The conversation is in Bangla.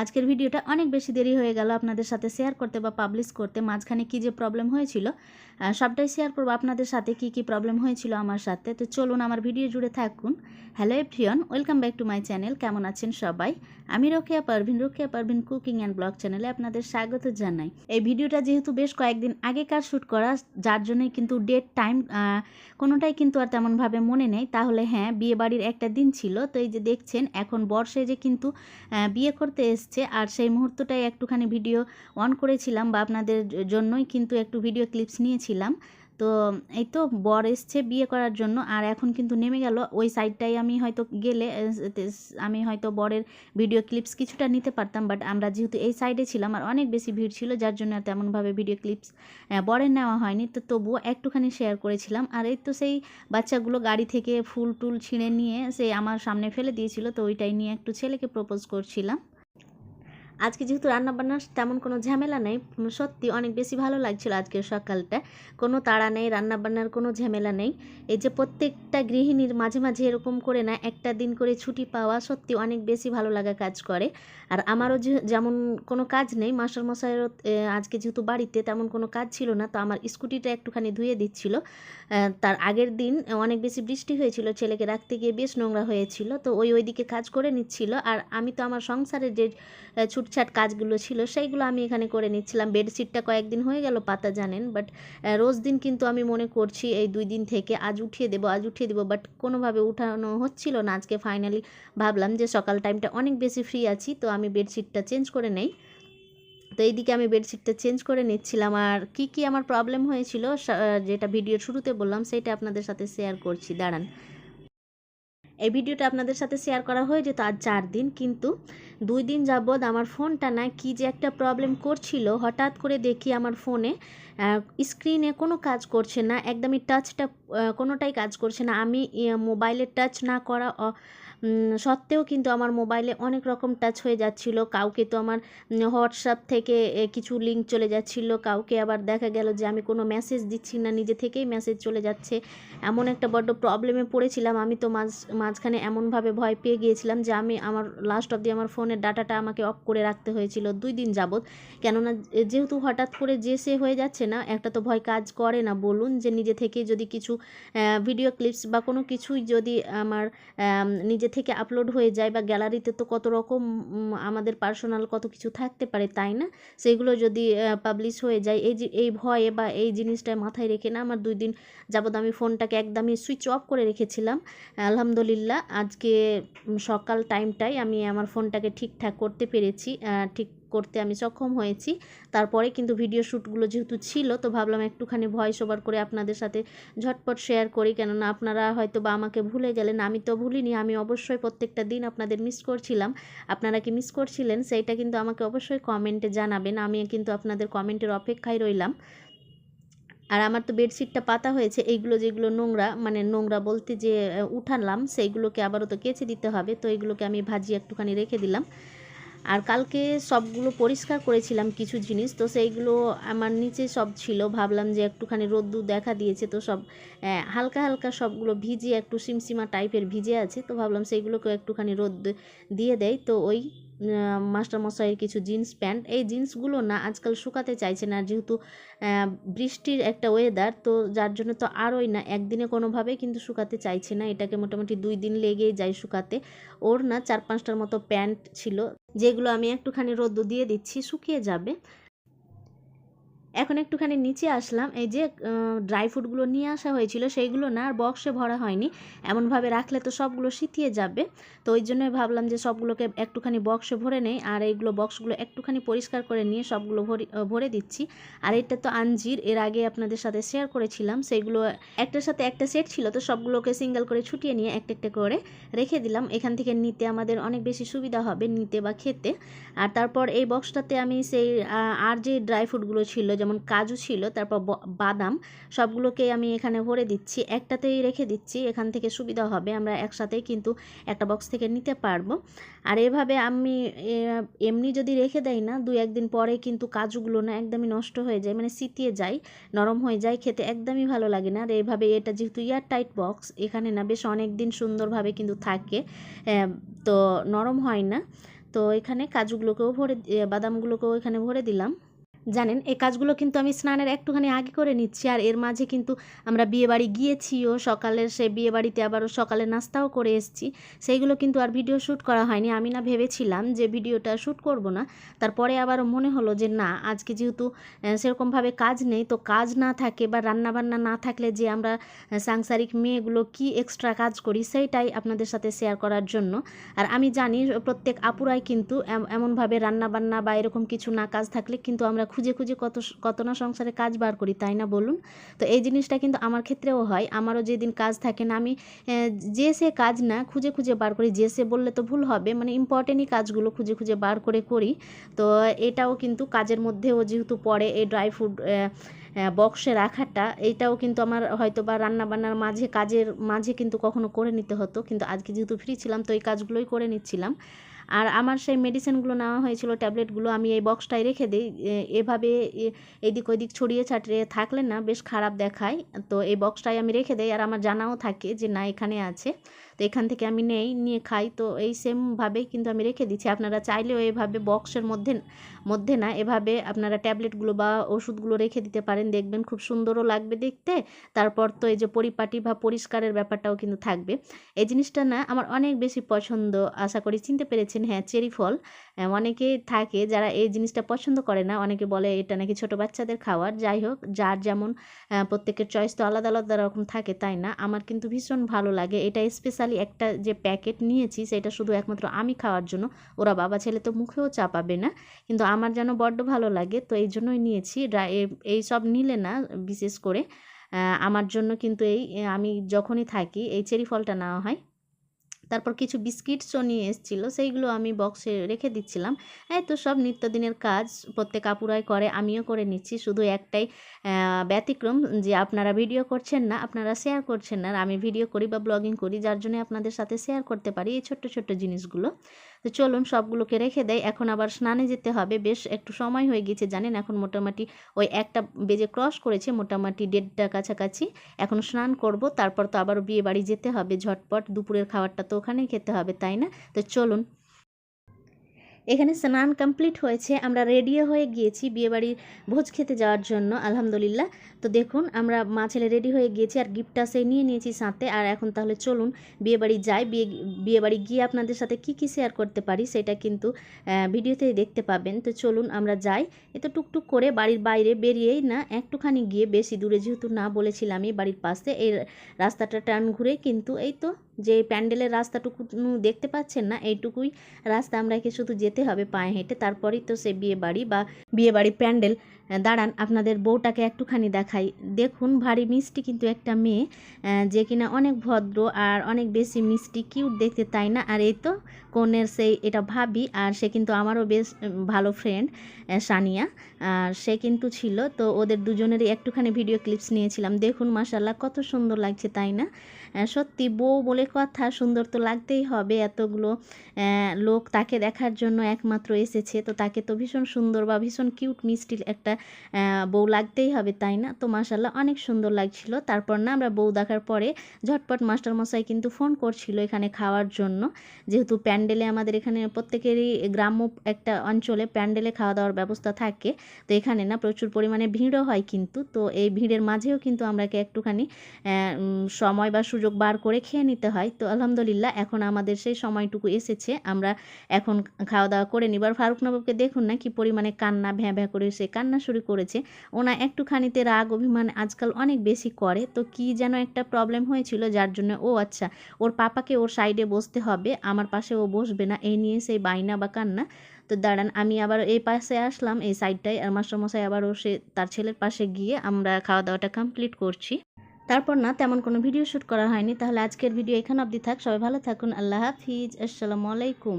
আজকের ভিডিওটা অনেক বেশি দেরি হয়ে গেল আপনাদের সাথে শেয়ার করতে বা পাবলিশ করতে, মাঝখানে কী যে প্রবলেম হয়েছিল সবটাই শেয়ার করব আপনাদের সাথে কি কি প্রবলেম হয়েছিল আমার সাথে। তো চলুন আমার ভিডিও জুড়ে থাকুন। Hello everyone welcome back to my channel কেমন আছেন সবাই? আমি Rokeya Parvin Rokeya Parvin cooking and blog চ্যানেলে আপনাদের স্বাগত জানাই। এই ভিডিওটা যেহেতু বেশ কয়েকদিন আগেকার শ্যুট করা, যার জন্যই কিন্তু ডেট টাইম কোনোটাই কিন্তু আর তেমনভাবে মনে নেই। তাহলে হ্যাঁ বিয়ে বাড়ির একটা দিন ছিল, তো এই যে দেখছেন, এখন বর্ষে যে কিন্তু বিয়ে করতে আর সেই মুহূর্তটাই একটুখানি ভিডিও অন করেছিলাম বা আপনাদের জন্যই কিন্তু একটু ভিডিও ক্লিপস নিয়েছিলাম। তো এই তো বর এসছে বিয়ে করার জন্য। আর এখন কিন্তু নেমে গেল। ওই সাইডটাই আমি হয়তো গেলে আমি হয়তো বরের ভিডিও ক্লিপস কিছুটা নিতে পারতাম। বাট আমরা যেহেতু এই সাইডে ছিলাম আর অনেক বেশি ভিড় ছিল, যার জন্য তেমনভাবে ভিডিও ক্লিপস বরের নেওয়া হয়নি। তো তবুও একটুখানি শেয়ার করেছিলাম। আর এই তো সেই বাচ্চাগুলো গাড়ি থেকে ফুল টুল ছিঁড়ে নিয়ে সে আমার সামনে ফেলে দিয়েছিল। তো ওইটাই নিয়ে একটু ছেলেকে প্রপোজ করছিলাম। আজকে যেহেতু রান্নাবান্নার তেমন কোনো ঝামেলা নেই সত্যি অনেক বেশি ভালো লাগছিল আজকের সকালটা। কোনো তাড়া নেই রান্নাবান্নার কোনো ঝামেলা নেই। এই যে প্রত্যেকটা গৃহিণীর মাঝে মাঝে এরকম করে না একটা দিন করে ছুটি পাওয়া সত্যি অনেক বেশি ভালো লাগা কাজ করে। আর আমারও যেমন কোনো কাজ নেই মাস্টার মশাইয়েরও আজকে যেহেতু বাড়িতে তেমন কোনো কাজ ছিল না তো আমার স্কুটিটা একটুখানি ধুয়ে দিচ্ছিল। তার আগের দিন অনেক বেশি বৃষ্টি হয়েছিল ছেলেকে রাখতে গিয়ে বেশ নোংরা হয়েছিল তো ওই ওইদিকে কাজ করে নিচ্ছিল। আর আমি তো আমার সংসারের যে আহ, ছুটছাট কাজগুলো ছিল, সেইগুলো আমি এখানে করে নিচ্ছিলাম। বেডশিটটা কয়েকদিন হয়ে গেল, পাতা জানেন বাট রোজ দিন কিন্তু আমি মনে করছি এই দুই দিন থেকে আজ উঠিয়ে দেবো, আজ উঠিয়ে দেবো বাট কোনোভাবে উঠানো হচ্ছিল না। আজকে ফাইনালি ভাবলাম যে সকাল টাইমটা অনেক বেশি ফ্রি আছি, তো আমি বেডশিটটা চেঞ্জ করে নেই। তো এইদিকে আমি বেডশিটটা চেঞ্জ করে নিচ্ছিলাম। আর কি কি আমার প্রবলেম হয়েছিল যেটা ভিডিওর শুরুতে বললাম সেটা আপনাদের সাথে শেয়ার করছি। দাঁড়ান। এই ভিডিওটা আপনাদের সাথে শেয়ার করা হয়ে যেত আর চার দিন, কিন্তু দুই দিন যাবৎ আমার ফোনটা না কি যে একটা প্রবলেম করছিল। হঠাৎ করে দেখি আমার ফোনে স্ক্রিনে কোনো কাজ করছে না, একদমই টাচটা কোনোটাই কাজ করছে না। আমি মোবাইলে টাচ না করা সত্ত্বেও কিন্তু আমার মোবাইলে অনেক রকম টাচ হয়ে যাচ্ছিল। কাউকে তো আমার হোয়াটসঅ্যাপ থেকে কিছু লিঙ্ক চলে যাচ্ছিল। কাউকে আবার দেখা গেল যে আমি কোনো মেসেজ দিচ্ছি না নিজে থেকেই মেসেজ চলে যাচ্ছে। এমন একটা বড্ড প্রবলেমে পড়েছিলাম। আমি তো মাঝ মাঝখানে এমনভাবে ভয় পেয়ে গিয়েছিলাম যে আমি আমার লাস্ট অবধি আমার ফোনের ডাটাটা আমাকে অফ করে রাখতে হয়েছিল দুই দিন যাবৎ। কেননা যেহেতু হঠাৎ করে যে সে হয়ে যাচ্ছে না একটা তো ভয় কাজ করে না। বলুন যে নিজে থেকে যদি কিছু ভিডিও ক্লিপস বা কোনো কিছুই যদি আমার আম, নিজে থেকে আপলোড হয়ে যায় বা গ্যালারিতে তো কত রকম আমাদের পার্সোনাল কত কিছু থাকতে পারে, তাই না? সেগুলো যদি পাবলিশ হয়ে যায়, এই এই ভয়ে বা এই জিনিসটা মাথায় রেখে না আমার দুই দিন যাবত আমি ফোনটাকে একদমই সুইচ অফ করে রেখেছিলাম। আলহামদুলিল্লাহ, আজকে সকাল টাইমটাই আমি আমার ফোনটাকে ঠিকঠাক করতে পেরেছি ঠিক করতে আমি সক্ষম হয়েছি। তারপরে কিন্তু ভিডিও শ্যুটগুলো যেহেতু ছিল, তো ভাবলাম একটুখানি ভয়েস ওভার করে আপনাদের সাথে ঝটপট শেয়ার করি। কেননা আপনারা হয়তো বা আমাকে ভুলে গেলেন, আমি তো ভুলিনি, আমি অবশ্যই প্রত্যেকটা দিন আপনাদের মিস করছিলাম। আপনারা কি মিস করছিলেন, সেইটা কিন্তু আমাকে অবশ্যই কমেন্টে জানাবেন। আমি কিন্তু আপনাদের কমেন্টের অপেক্ষায় রইলাম। আর আমার তো বেডশিটটা পাতা হয়েছে, এইগুলো যেগুলো নোংরা মানে নোংরা বলতে যে উঠালাম, সেইগুলোকে আবারও তো কেচে দিতে হবে, তো এইগুলোকে আমি ভাজি একটুখানি রেখে দিলাম। আর কালকে সবগুলো পরিষ্কার করেছিলাম কিছু জিনিস, তো সেইগুলো আমার নিচে সব ছিল। ভাবলাম যে একটুখানি রোদ্দু দেখা দিয়েছে, তো সব হালকা হালকা সবগুলো ভিজে একটু সিমসিমা টাইপের ভিজে আছে, তো ভাবলাম সেইগুলোকেও একটুখানি রোদ দিয়ে দেয় তো ওই মাস্টারমশাইয়ের কিছু জিন্স প্যান্ট। এই জিন্সগুলো না আজকাল শুকাতে চাইছে না যেহেতু বৃষ্টির একটা ওয়েদার তো যার জন্য তো আরোই না, একদিনে কোনোভাবেই কিন্তু শুকাতে চাইছে না। এটাকে মোটামুটি দুই দিন লেগেই যায় শুকাতে। ওর না চার পাঁচটার মতো প্যান্ট ছিল, যেগুলো আমি একটুখানি রোদ্দ দিয়ে দিচ্ছি, শুকিয়ে যাবে। এখন একটুখানি নিচে আসলাম, এই যে ড্রাই ফ্রুটগুলো নিয়ে আসা হয়েছিল, সেইগুলো না আর বক্সে ভরা হয়নি। এমনভাবে রাখলে তো সবগুলো শীতিয়ে যাবে। তো ওই জন্যই ভাবলাম যে সবগুলোকে একটুখানি বক্সে ভরে নেই, আর এইগুলো বক্সগুলো একটুখানি পরিষ্কার করে নিয়ে সবগুলো ভরে ভরে দিচ্ছি। আর এটা তো আঞ্জির, এর আগে আপনাদের সাথে শেয়ার করেছিলাম সেইগুলো একটার সাথে একটা সেট ছিল, তো সবগুলোকে সিঙ্গেল করে ছুটিয়ে নিয়ে একটা একটা করে রেখে দিলাম। এখান থেকে নিতে আমাদের অনেক বেশি সুবিধা হবে নিতে বা খেতে। আর তারপর এই বক্সটাতে আমি সেই আর যে ড্রাই ফ্রুটগুলো ছিল যেমন কাজু ছিল, তারপর বাদাম সবগুলোকে আমি এখানে ভরে দিচ্ছি। একটাতেই রেখে দিচ্ছি, এখান থেকে সুবিধা হবে, আমরা একসাথেই কিন্তু একটা বক্স থেকে নিতে পারব। আর এভাবে আমি এমনি যদি রেখে দেই না দু একদিন পরে কিন্তু কাজুগুলো না একদমই নষ্ট হয়ে যায় মানে সিতিয়ে যায়, নরম হয়ে যায়, খেতে একদমই ভালো লাগে না। আর এভাবে এটা যেহেতু ইয়ার টাইট বক্স এখানে না বেশ অনেক দিন সুন্দরভাবে কিন্তু থাকে তো নরম হয় না। তো এখানে কাজুগুলোকেও ভরে বাদামগুলোকেও এখানে ভরে দিলাম। জানেন, এই কাজগুলো কিন্তু আমি স্নানের একটুখানি আগে করে নিচ্ছি আর এর মাঝে কিন্তু আমরা বিয়েবাড়ি গিয়েছিও, সকালের সে বিয়েবাড়িতে আবারও সকালে নাস্তাও করে এসেছি। সেইগুলো কিন্তু আর ভিডিও শ্যুট করা হয়নি। আমি না ভেবেছিলাম যে ভিডিওটা শ্যুট করব না। তারপরে আবারও মনে হলো যে না, আজকে যেহেতু সেরকমভাবে কাজ নেই, তো কাজ না থাকে বা রান্নাবান্না না থাকলে যে আমরা সাংসারিক মেয়েগুলো কি এক্সট্রা কাজ করি সেইটাই আপনাদের সাথে শেয়ার করার জন্য। আর আমি জানি, প্রত্যেক আপুরাই কিন্তু এম- এমনভাবে রান্নাবান্না বা এরকম কিছু না কাজ থাকলে কিন্তু আমরা খুঁজে খুঁজে কত কত না সংসারে কাজ বার করি, তাই না বলুন? তো এই জিনিসটা কিন্তু আমার ক্ষেত্রেও হয়। আমারও যেদিন কাজ থাকে না, আমি যে সে কাজ না খুঁজে খুঁজে বার করি, যে সে বললে তো ভুল হবে মানে ইম্পর্টেন্টই কাজগুলো খুঁজে খুঁজে বার করে করি। তো এটাও কিন্তু কাজের মধ্যেও যেহেতু পড়ে, এই ড্রাই ফ্রুট বক্সে রাখাটা এইটাও কিন্তু আমার হয়তো বা রান্নাবান্নার মাঝে, কাজের মাঝে কিন্তু কখনো করে নিতে হতো। কিন্তু আজকে যেহেতু ফ্রি ছিলাম, তো এই কাজগুলোই করে নিচ্ছিলাম। আর আমার সেই মেডিসিনগুলো নেওয়া হয়েছিল ট্যাবলেটগুলো আমি এই বক্সটায় রেখে দিই। এভাবে এদিক ওদিক ছড়িয়ে ছাটিয়ে থাকলে না বেশ খারাপ দেখায়। তো এই বক্সটাই আমি রেখে দিই আর আমার জানাও থাকে যে না এখানে আছে। তো এখান থেকে আমি নেই, নিয়ে খাই। তো এই সেমভাবেই কিন্তু আমি রেখে দিচ্ছি। আপনারা চাইলেও এভাবে বক্সের মধ্যে মধ্যে না, এভাবে আপনারা ট্যাবলেটগুলো বা ওষুধগুলো রেখে দিতে পারেন। দেখবেন খুব সুন্দরও লাগবে দেখতে। তারপর তো এই যে পরিপাটি বা পরিষ্কারের ব্যাপারটাও কিন্তু থাকবে। এই জিনিসটা না, আমার অনেক বেশি পছন্দ। আশা করি চিনতে পেরেছেন। হ্যাঁ চেরি ফল। অনেকে থাকে যারা এই জিনিসটা পছন্দ করে না। অনেকে বলে এটা নাকি ছোট বাচ্চাদের খাওয়ার। যাই হোক, যার যেমন প্রত্যেকের চয়েস তো আলাদা আলাদা রকম থাকে, তাই না? আমার কিন্তু ভীষণ ভালো লাগে। এটা স্পেশালি একটা যে প্যাকেট নিয়েছি, সেটা শুধু একমাত্র আমি খাওয়ার জন্য। ওরা বাবা ছেলে তো মুখেও চাপাবে না। কিন্তু আমার যেন বড্ড ভালো লাগে, তো এই জন্যই নিয়েছি। এই সব নিলে না, বিশেষ করে আমার জন্য কিন্তু এই আমি যখনই থাকি, এই চেরি ফলটা নেওয়া হয়। তারপর কিছু বিস্কিটসও নিয়ে এসেছিল, সেইগুলো আমি বক্সে রেখে দিচ্ছিলাম। এই তো সব নিত্যদিনের কাজ প্রত্যেক আপুরাই করে, আমিও করে নিচ্ছি। শুধু একটাই ব্যতিক্রম যে আপনারা ভিডিও করছেন না, আপনারা শেয়ার করছেন না। আমি ভিডিও করি বা ব্লগিং করি, যার জন্য আপনাদের সাথে শেয়ার করতে পারি এই ছোট্ট ছোট্ট জিনিসগুলো। তো চলুন সবগুলোকে রেখে দেয় এখন আবার স্নানে যেতে হবে। বেশ একটু সময় হয়ে গিয়েছে, জানেন? এখন মোটামুটি ওই একটা বেজে ক্রস করেছে, মোটামুটি দেড়টা কাছাকাছি। এখন স্নান করব, তারপর তো আবার বিয়ে বাড়ি যেতে হবে ঝটপট। দুপুরের খাবারটা তো ওখানেই খেতে হবে, তাই না? তো চলুন এখানে স্নান কমপ্লিট হয়েছে, আমরা রেডিও হয়ে গিয়েছি বিয়েবাড়ির ভোজ খেতে যাওয়ার জন্য, আলহামদুলিল্লাহ। তো দেখুন, আমরা মা ছেলে রেডি হয়ে গিয়েছি আর গিফটটা সেই নিয়ে নিয়েছি সাথে। আর এখন তাহলে চলুন, বিয়েবাড়ি যাই, বিয়ে, বিয়েবাড়ি গিয়ে আপনাদের সাথে কি কি শেয়ার করতে পারি সেটা কিন্তু ভিডিওতে দেখতে পাবেন। তো চলুন, আমরা যাই। এ তো টুকটুক করে বাড়ির বাইরে বেরিয়েই না, একটুখানি গিয়ে বেশি দূরে যেহেতু না বলেছিলামই বাড়ির পাশে, এই রাস্তাটা টার্ন ঘুরে কিন্তু এই তো যে প্যান্ডেলের রাস্তাটুকু দেখতে পাচ্ছেন না, এইটুকুই রাস্তা। আমরাকে শুধু যেতে হবে পায়ে হেঁটে, তারপরেই তো সে বিয়ে বাড়ি বা বিয়ে বাড়ি প্যান্ডেল। দাঁড়ান, আপনাদের বউটাকে একটুখানি দেখাই। দেখুন, ভারী মিষ্টি কিন্তু একটা মেয়ে যে কিনা অনেক ভদ্র আর অনেক বেশি মিষ্টি, কিউট দেখতে, তাই না? আর এই তো কনের সেই এটা ভাবি, আর সে কিন্তু আমারও বেশ ভালো ফ্রেন্ড সানিয়া। আর সে কিন্তু ছিল, তো ওদের দুজনেরই একটুখানি ভিডিও ক্লিপস নিয়েছিলাম। দেখুন মাসাল্লাহ কত সুন্দর লাগছে, তাই না? সত্যি বউ বলে কথা, সুন্দর তো লাগতেই হবে। এতগুলো লোক তাকে দেখার জন্য একমাত্র এসেছে। তো তাকে তো ভীষণ সুন্দর বা ভীষণ কিউট মিষ্টি একটা বউ লাগতেই হবে, তাই না? তো মাসাল্লাহ অনেক সুন্দর লাগছিল। তারপর না আমরা বউ দেখার পরে ঝটপট মাস্টার মশাই কিন্তু ফোন করছিল এখানে খাওয়ার জন্য। যেহেতু প্যান্ডেলে আমাদের এখানে প্রত্যেকেরই গ্রাম্য একটা অঞ্চলে প্যান্ডেলে খাওয়া দাওয়ার ব্যবস্থা থাকে। তো এখানে না প্রচুর পরিমাণে ভিড়ও হয় কিন্তু। তো এই ভিড়ের মাঝেও কিন্তু আমরাকে একটুখানি সময় বা সুযোগ বার করে খেয়ে নিতে হয়। তো আলহামদুলিল্লাহ, এখন আমাদের সেই সময়টুকু এসেছে। আমরা এখন খাওয়া দাওয়া করে নিব। আর ফারুক নবাবকে দেখুন না কি পরিমাণে কান্না, ভ্যাঁ ভ্যাঁ করে সে কান্না শুরু করেছে। ওনা একটুখানিতে রাগ, অভিমান আজকাল অনেক বেশি করে। তো কি যেন একটা প্রবলেম হয়েছিল, যার জন্য ও আচ্ছা ওর পাপাকে ওর সাইডে বসতে হবে, আমার পাশে ও বসবে না, এই নিয়ে সেই বাইনা বা কান্না। তো দাঁড়ান, আমি আবার এই পাশে আসলাম, এই সাইডটায় আর মাস্টারমশাই আবারও সে, তার ছেলের পাশে গিয়ে আমরা খাওয়া দাওয়াটা কমপ্লিট করছি। তারপর না তেমন কোনো ভিডিও শ্যুট করা হয়নি। তাহলে আজকের ভিডিও এখানে অবধি থাক। সবাই ভালো থাকুন। আল্লাহ হাফিজ। আসসালামু আলাইকুম।